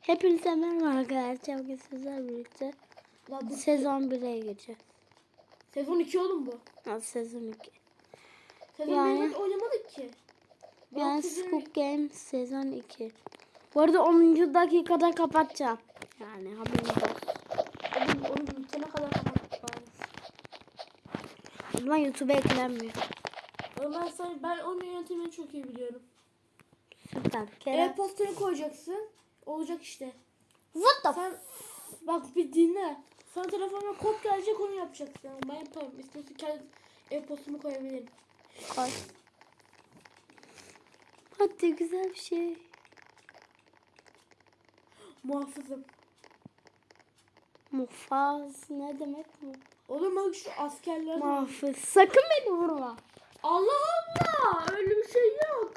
Hepinize merhaba arkadaşlar. Bugün sizlerle birlikte La bu sezon 1'e geçeceğiz. sezon 2 oğlum bu. Ha, sezon 2. Sezon Yani- 1'de oynamadık ki. Ben Yani sezon- Scoop Game sezon 2. Bu arada 10. dakikada kapatacağım. Yani haberiniz olsun. Oğlum onu bitene kadar kapattık bari. O zaman YouTube'a eklenmiyor. Oğlum ben, sana, ben onun yöntemini çok iyi biliyorum. Süper. Kerem. E-postayı koyacaksın. Olacak işte. What the Sen bak bir dinle. Sana telefonuna kod gelecek onu yapacaksın. Ben yaparım. İstiyorsan kendi e-postumu koyabilirim. Koy. Hadi güzel bir şey. Muhafızım. Mufaz ne demek bu? Oğlum bak şu askerler. Muhafız. Sakın beni vurma. Allah Allah. Öyle bir şey yok.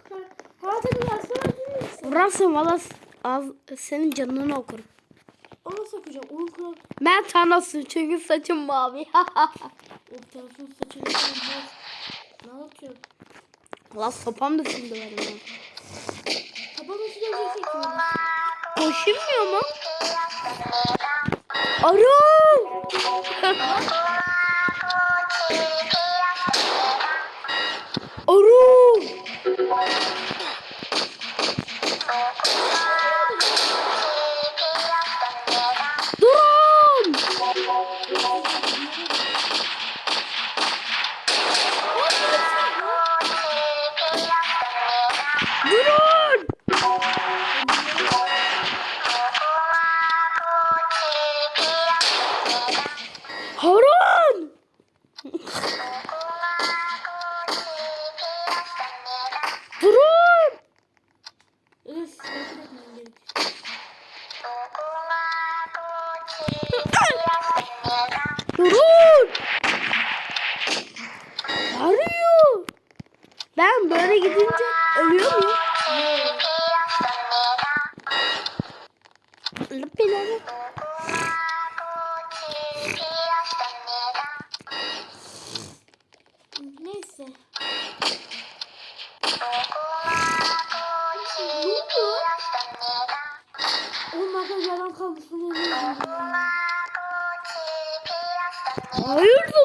Hayatını versene değilsin. Vurarsam valla az senin canını okurum. Ona sakacağım. Onun kadar Ben tanısın çünkü saçım mavi. Optasyon saçını koymak. Ne yapacağım? Valla sopam da şimdi benim. ya. Kaba nasıl geleceksin ki? Koşulmuyor mu? Arı! Thank you. Ben böyle gidince ölüyor muyum? Lüppileri. Neyse. Oğlum arkadaş yalan kalmışsın. yemin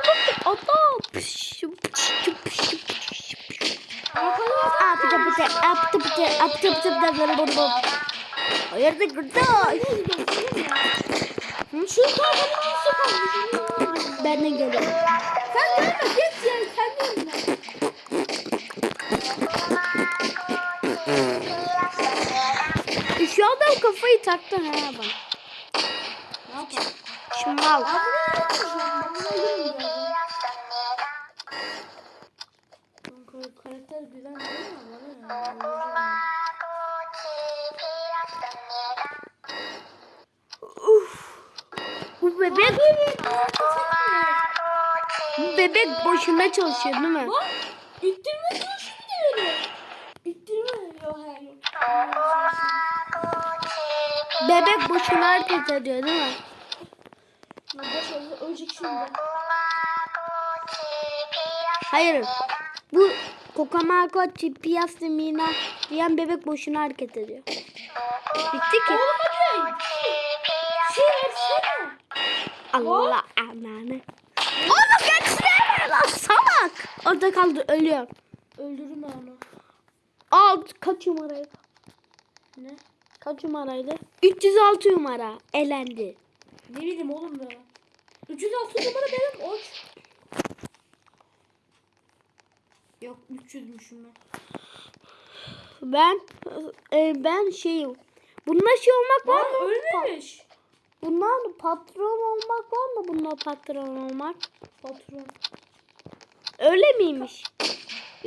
pıtı, aptı pıtı, aptı pıtı, böyle böyle böyle. Hayır da kardeş. Şu kavganın nasıl kalmış? Ben de geliyorum. Sen gelme git ya sen gelme. Şu adam kafayı taktı ha bana. Ne yapalım? Öldüreceğim Bu bebek bu bebek boşuna çalışıyor değil mi? Bak ittirme çalışıyor beni. İttirme. Yok hayır. Bebek boşuna hareket ediyor değil mi? Ölecek şimdi. Hayır. Bu Kokamako Çipiyas Mina diyen bebek boşuna hareket ediyor. Bitti ki. Allah ananı. Oğlum geçsene lan salak. Orada kaldı ölüyor. Öldürürüm ben onu. Al kaç numaraydı? Ne? Kaç numaraydı? 306 numara. Elendi. Ne bileyim oğlum ben. 306 numara benim oç. Yok 300'müşüm ben. Ben e, ben şeyim. Bununla şey olmak var Lan mı? ölmemiş. Bundan patron olmak var mı? Bununla patron olmak. Patron. Öyle miymiş?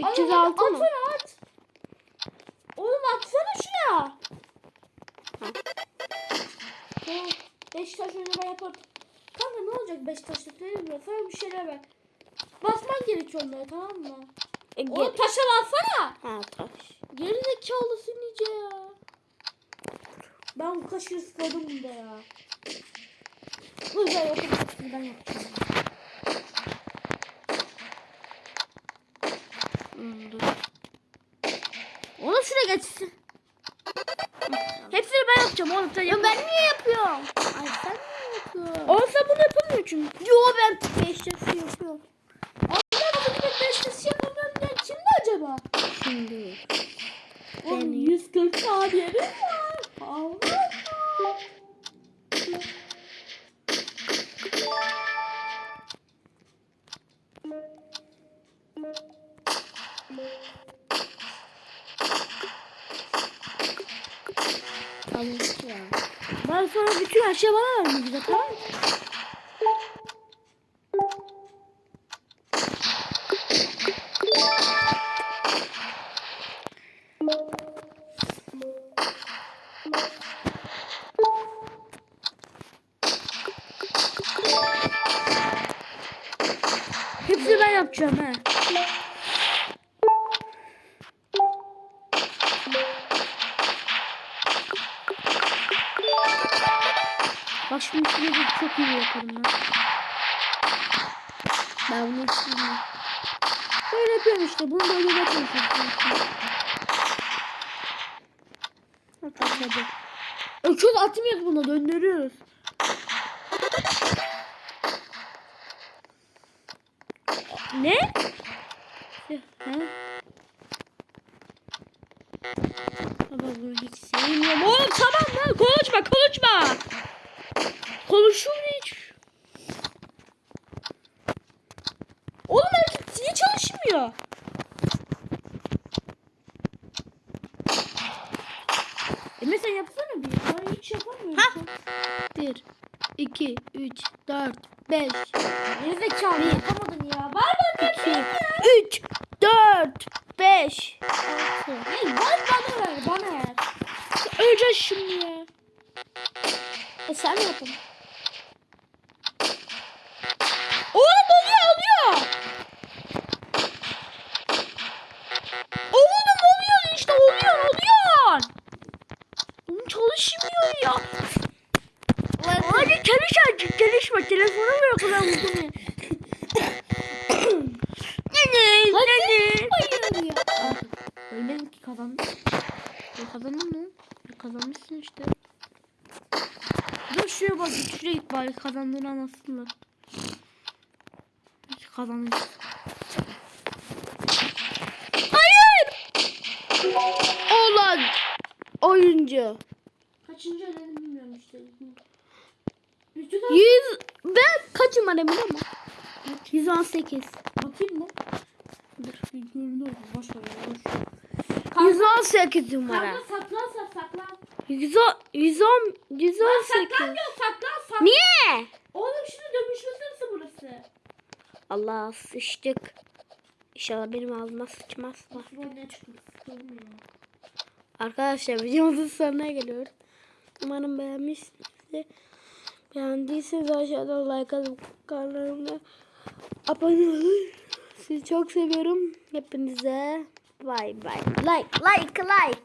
Ay, 306 hadi mı? Atsana at. Oğlum atsana şuna. Tamam. Beş taş önüne yapar. Kanka ne olacak beş taşla söyleyeyim mi? Sana bir şeyler ver. Basman gerekiyor onlara tamam mı? E, Oğlum taşa alsana. ha taş. Geri zekalısın iyice ya. Ben bu kaşığı sıkladım bunda ya. Güzel yapayım. Ben yapacağım. Hmm, dur. Oğlum şuraya geçsin. Hepsini ben yapacağım oğlum sen Ya yap. ben niye yapıyorum? Ay sen niye yapıyorsun? Oğlum sen bunu yapamıyor çünkü. Yo ben beştesi yapıyorum. Allah bunu beştesi yapamıyorum diyen kimdi acaba? Şimdi. Benim. 140 saniyemiz var. Allah. Ben sonra bütün her şeyi bana vermeyecek tamam mı? Yapacağım he. Bak şimdi de çok iyi yaparım ben. Ben bunu sileyim. Böyle yapıyorum işte. Bunu böyle yapıyorum. Bak hadi. Öküz atmıyoruz buna döndürüyoruz. Ne? He? Baba bunu hiç sevmiyorum. Oğlum tamam lan konuşma konuşma. Konuşur hiç. Oğlum hareket niye çalışmıyor? Emre sen yapsana bir. Ben hiç yapamıyorum. Ha? Ha? 1, 2, 3, 4, 5, Gerizekalı yapamadın ya. Var 2, 3, 4, 5, 6. Ne? Var bana ver. Bana ver. Öleceğiz şimdi ya. E sen yapın? Oğlum oluyor oluyor. Oğlum oluyor işte oluyor oluyor. Oğlum çalışmıyor ya. Hadi çalış artık çalışma. Telefonu ver o kadar işte. Dur şuraya bak. Şuraya git bari kazandığını anlatsınlar. Kazanmış. Hayır. Olan oyuncu. Kaçıncı ödedim bilmiyorum işte. 100 ben kaç numara biliyor musun? 118. bakayım mı? Dur. Görünüyor mu? Boş ver. ya, Boş ver. 118 numara. Kanka saklan. 110 110 Lan 118. saklan diyor saklan saklan. Niye? Oğlum şimdi dönüşme sırası burası. Allah sıçtık. İnşallah benim ağzıma sıçmaz. Nasıl oynaya çıktık? Sıkıldım ya. Arkadaşlar videomuzun sonuna geliyoruz. Umarım beğenmişsinizdir. Beğendiyseniz aşağıda like atıp kanalıma abone olun. Sizi çok seviyorum. Hepinize bay bay. Like like like.